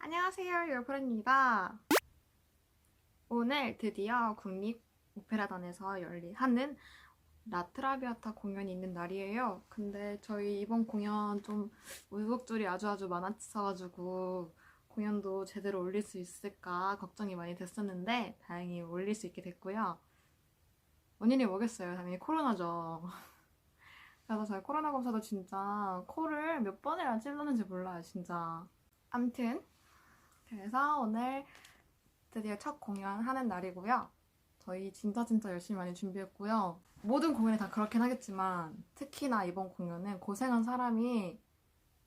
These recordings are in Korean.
안녕하세요, 열프입니다 오늘 드디어 국립 오페라단에서 열리 하는 라트라비아타 공연이 있는 날이에요. 근데 저희 이번 공연 좀 우여곡절이 아주 아주 많았어가지고 공연도 제대로 올릴 수 있을까 걱정이 많이 됐었는데 다행히 올릴 수 있게 됐고요. 원인이 뭐겠어요? 당연히 코로나죠. 그래서 저희 코로나 검사도 진짜 코를 몇 번이나 찔렀는지 몰라요, 진짜. 암튼 그래서 오늘 드디어 첫 공연 하는 날이고요. 저희 진짜 진짜 열심히 많이 준비했고요. 모든 공연이 다 그렇긴 하겠지만 특히나 이번 공연은 고생한 사람이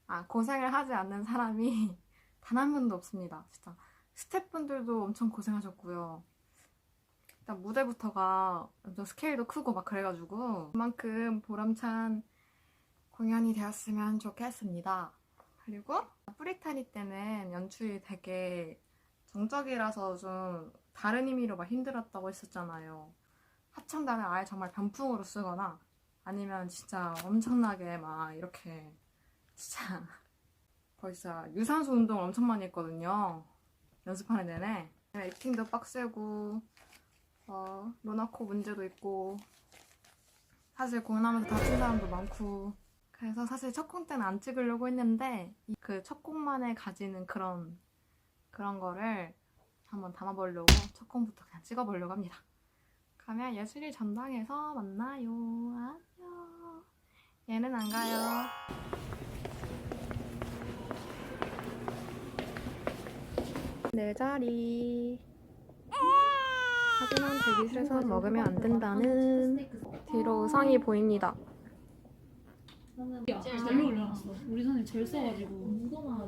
아 고생을 하지 않는 사람이 단한 분도 없습니다. 진짜 스태프분들도 엄청 고생하셨고요. 일단 무대부터가 엄청 스케일도 크고 막 그래가지고 그만큼 보람찬 공연이 되었으면 좋겠습니다. 그리고 프리타니 때는 연출이 되게 정적이라서 좀 다른 의미로 막 힘들었다고 했었잖아요. 합창단을 아예 정말 병풍으로 쓰거나 아니면 진짜 엄청나게 막 이렇게 진짜 거의 진짜 유산소 운동을 엄청 많이 했거든요. 연습하는 내내. 액팅도 빡세고 어, 로나코 문제도 있고 사실 공연하면서 다친 사람도 많고 그래서 사실 첫곡 때는 안 찍으려고 했는데 그첫 곡만에 가지는 그런 그런 거를 한번 담아보려고 첫 곡부터 그냥 찍어보려고 합니다. 가면 예술이 전당에서 만나요. 안녕. 얘는 안 가요. 내 자리. 하지만 대기실에서 먹으면 안 된다는 뒤로 의상이 보입니다. 야, 잘 올려놨어. 우리 선생님 제일 써가지고. 아,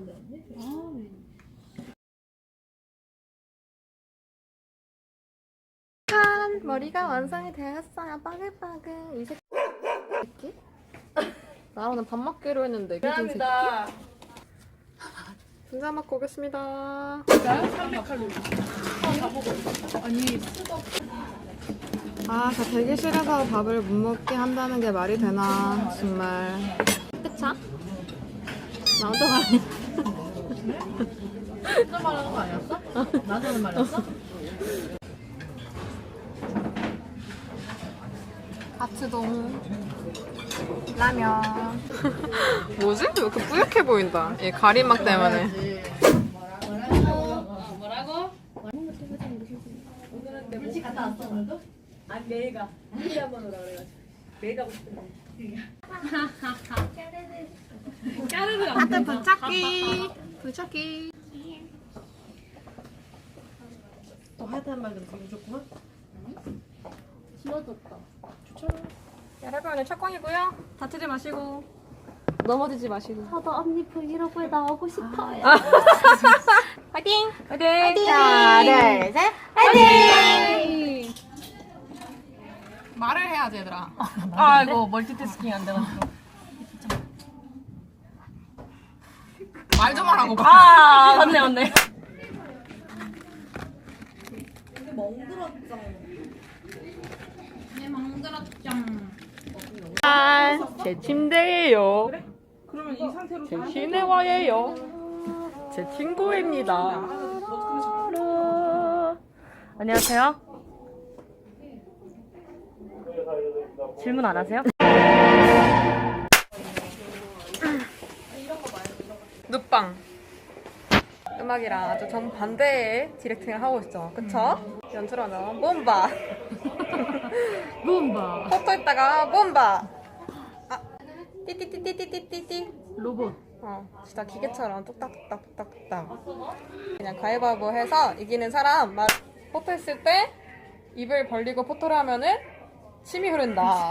짠! 머리가 완성이 되었어요. 빠글빠글. 이 새끼. 새끼? 나 오늘 밥 먹기로 했는데. 미안합니다. 분자 먹고 오겠습니다. 아니, 아, 저 대기실에서 밥을 못 먹게 한다는 게 말이 되나, 정말. 끝차? 나 혼자 말해. 혼자 말하는 거 아니었어? 나도 하는 말이었어? 아츠동. 라면. 뭐지? 왜 이렇게 뿌옇게 보인다. 이 가림막 때문에. 갔다 왔어, 오늘도? 아니, 내일가. 일주일에 한번 오라 그래가지고. 내일 가고 싶은데. 까르르 안 하트. 부착기. 부착기. 또 하얗다는 말 들으니까 무섭구만. 지워졌다. 여러분 오늘 첫 공이고요. 다치지 마시고. 넘어지지 마시고. 저도 언니 브이로그에 나오고 싶어요. 화이팅! 화이팅! 하나, 둘, 셋. 화이팅! 말을 해야지 얘들아. 아이고, 멀티태스킹 안 돼가지고. 말 좀 하라고. 아, 맞네, 맞네. 제 침대예요. 그러면 이 상태로 제 시네와예요. 제 친구입니다. 안녕하세요. 질문 안 하세요? 눕방. 음악이랑 아주 정반대의 디렉팅을 하고 있죠. 그쵸? bomba. 무 음바. 포토했다가 bomba. 아, 띠띠띠띠띠띠띠. 로봇. 어, 진짜 기계처럼 뚝딱뚝딱 뚝딱뚝딱. 그냥 가위바위보 해서 이기는 사람 막 포토했을 때 입을 벌리고 포토를 하면은 침이 흐른다.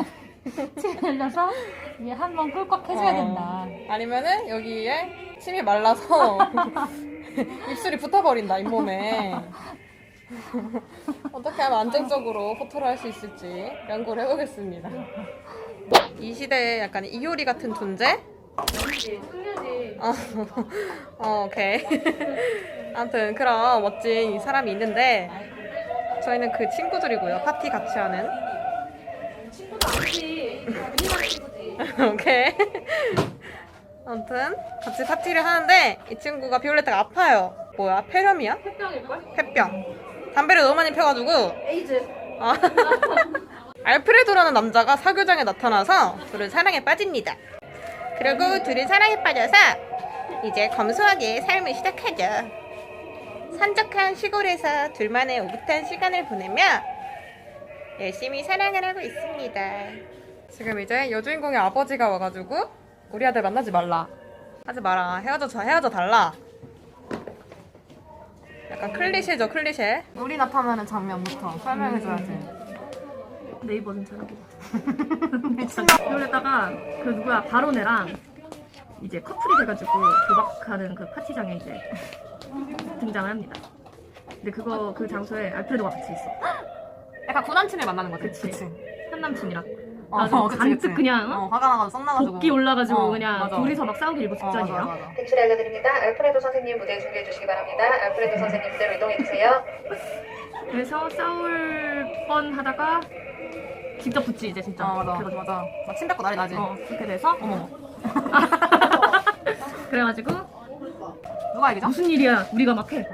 침 흘려서 위에 한번 꿀꺽 해줘야 어. 된다. 아니면은 여기에 침이 말라서 입술이 붙어버린다 잇몸에. 어떻게 하면 안정적으로 포토를 할 수 있을지 연구를 해보겠습니다. 이 시대에 약간 이효리 같은 존재? 어, 어, 오케이. 아무튼 그런 멋진 이 사람이 있는데 저희는 그 친구들이고요. 파티 같이 하는. 친구도 아니지. 오케이. 아무튼 같이 파티를 하는데 이 친구가 비올레타가 아파요. 뭐야? 폐렴이야? 햇병일걸? 폐병. 담배를 너무 많이 펴가지고 에이즈. 아. 알프레도라는 남자가 사교장에 나타나서 둘은 사랑에 빠집니다. 그리고 둘은 사랑에 빠져서 이제 검소하게 삶을 시작하죠. 산적한 시골에서 둘만의 오붓한 시간을 보내며 열심히 사랑을 하고 있습니다. 지금 이제 여주인공의 아버지가 와가지고 우리 아들 만나지 말라. 하지 마라. 헤어져 저 헤어져 달라. 약간 클리셰죠 클리셰. 우리 나타나는 장면부터 설명해줘야지. 네이버는 찾아보고. 그러다가 그 누구야 바로네랑 이제 커플이 돼가지고 도박하는 그 파티장에 이제 등장을 합니다. 근데 그거 그 장소에 알프레도가 같이 있어. 약간 구남친을 만나는 거지. 그치. 현 남친이랑. 어, 아주 어, 그치, 잔뜩 그치. 그냥 어? 어, 화가 나가지고 썩 나가지고. 복기 올라가지고 어, 그냥 맞아. 둘이서 막 싸우기 일보 어, 맞아, 직전이에요. 맞아. 객실 알려드립니다. 알프레도 선생님 무대 준비해 주시기 바랍니다. 알프레도 선생님 무대로 이동해 주세요. 그래서 싸울 뻔 하다가 직접 붙지 이제 진짜. 어, 맞아, 그래가지고. 맞아. 막침 뱉고 난리 나지. 어 그렇게 돼서 어머, 그래가지고 누가 얘기죠? 무슨 일이야 우리가 막 해.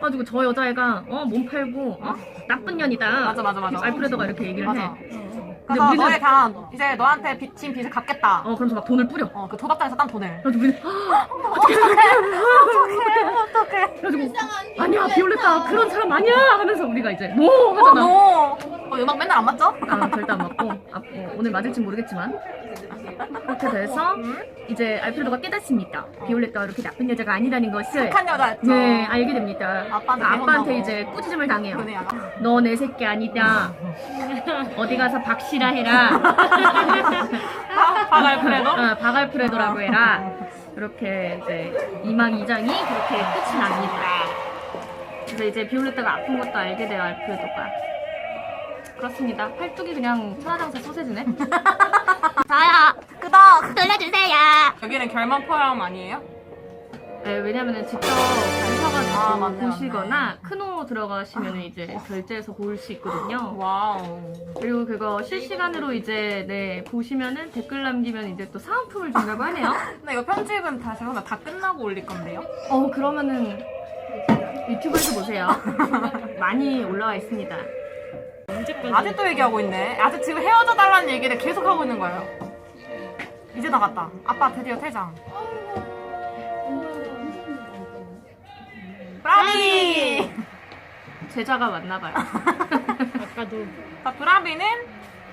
가지고 저 여자애가 어 몸 팔고 어 나쁜 년이다. 맞아, 맞아, 맞아. 알프레도가 이렇게 얘기를 맞아. 해. 그래서 우리는- 너의 그냥 이제 너한테 빚진 빚을 갚겠다. 어 그러면서 막 돈을 뿌려. 어, 그 도박장에서 딴 돈을. 그래서 우리는 어떡해 어떡해 어떡해 그래가지고 아니야 비올레타 그런 사람 아니야 하면서 우리가 이제 노 어, 하잖아. 너. 어, 음악 맨날 안 맞죠? 아, 절대 안 맞고 아, 어, 오늘 맞을지 모르겠지만 그렇게 돼서 이제 알프레도가 깨닫습니다. 비올레타가 이렇게 나쁜 여자가 아니라는 것을 착한 여자였죠. 네 알게 됩니다. 아빠한테 아빠한테. 이제 꾸짖음을 당해요. 그네, 약간. 너내 새끼 아니다. 어디 가서 박씨라 해라. 박알프레도? 어, 박알프레도라고 해라. 이렇게 이제 이망 이장이 그렇게 끝이 납니다. 그래서 이제 비올레타가 아픈 것도 알게 돼요 알프레도가. 그렇습니다. 팔뚝이 그냥 천하장사 소세지네. 자야 끄덕! 눌러주세요. 여기는 결말 포함 아니에요? 네, 왜냐면은 직접 가셔가지고 아, 맞네, 보시거나 크노 들어가시면 이제 결제해서 볼 수 있거든요. 와우. 그리고 그거 실시간으로 이제 네 보시면은 댓글 남기면 이제 또 사은품을 준다고 하네요. 근데 이거 편집은 다 죄송합니다. 다 끝나고 올릴 건데요? 어 그러면은 유튜브에서 보세요. 많이 올라와 있습니다. 아직도 얘기하고 있네. 아직 지금 헤어져 달라는 얘기를 계속 하고 있는 거예요. 이제 나갔다. 아빠 드디어 퇴장. 브라비! 제자가 맞나봐요. 자, 브라비는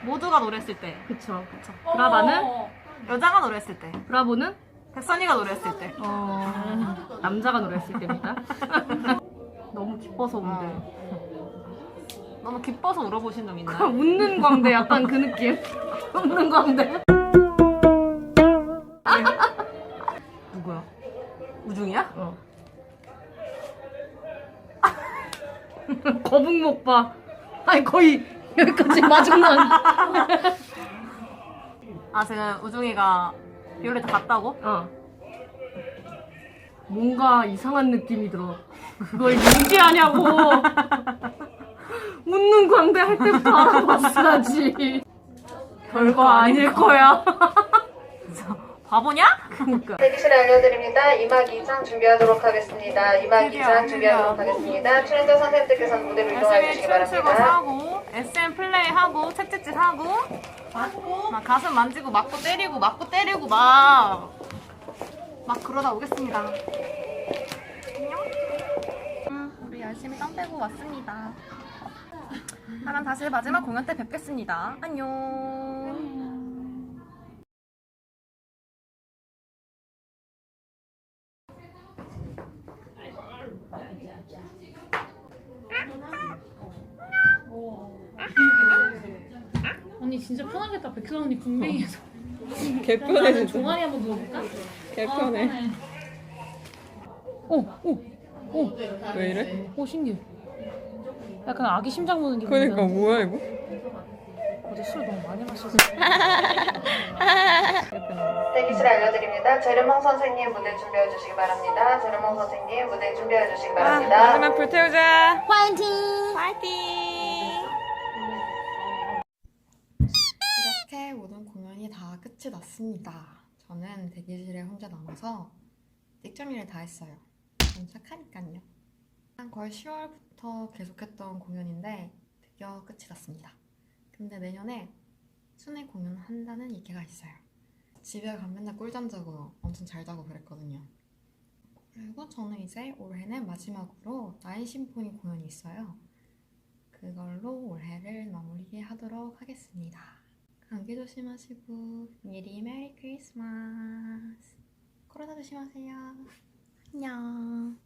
모두가 노랬을 때. 그쵸. 브라바는 여자가 노랬을 때. 브라보는 백선이가 노랬을 때. 어 남자가 노래했을 때입니다. 너무 기뻐서 운대. 너무 기뻐서 울어보신 적 있나요? 웃는 광대 약간 그 느낌. 웃는 광대. 누구야? 우중이야? 어. 거북목 봐. 아니 거의 여기까지 마중난. 아, 지금 우중이가 비올레타 갔다고? 어. 뭔가 이상한 느낌이 들어. 그걸 얘기하냐고. 웃는 광대 할 때부터 알아봤어야지. 별거 아닐 거야. 바보냐? 그러니까. 대기실 알려드립니다. 2막 2장 준비하도록 하겠습니다. 2막 드디어, 2장 준비하도록 하겠습니다. 출연자 선생님들께서는 무대로 이동해 주시기 바랍니다. 사고 SM 플레이 하고 채찍짓 하고 막 가슴 만지고 맞고 때리고 맞고 때리고 막 막 그러다 오겠습니다. 안녕. 음, 우리 열심히 땀 빼고 왔습니다. 나랑 다시 마지막 공연 때 뵙겠습니다. 안녕. 언니 진짜 편하겠다. 백선 언니 군뱅이에서. 개편해 나는 종아리 한번 누워볼까? 개편해. 오, 오, 오, 왜 이래? 오 신기해. 약간 아기 심장 보는 기분. 그러니까 뭐야 이거? 어제 술 너무 많이 마셔서. 대기실 알려드립니다. 재르몽 선생님 무대 준비해 주시기 바랍니다. 재르몽 선생님 무대 준비해 주시기 바랍니다. 마지막 불 태우자. 화이팅! 파이팅! 이렇게 모든 공연이 다 끝이 났습니다. 저는 대기실에 혼자 남아서 뒷정리를 다 했어요. 전 착하니까요. 한 거의 10월부터 계속했던 공연인데 드디어 끝이 났습니다. 근데 내년에 순회 공연 한다는 얘기가 있어요. 집에 가면 맨날 꿀잠 자고 엄청 잘 자고 그랬거든요. 그리고 저는 이제 올해는 마지막으로 나인 심포니 공연이 있어요. 그걸로 올해를 마무리하도록 하겠습니다. 감기 조심하시고 미리 메리 크리스마스. 코로나 조심하세요. 안녕.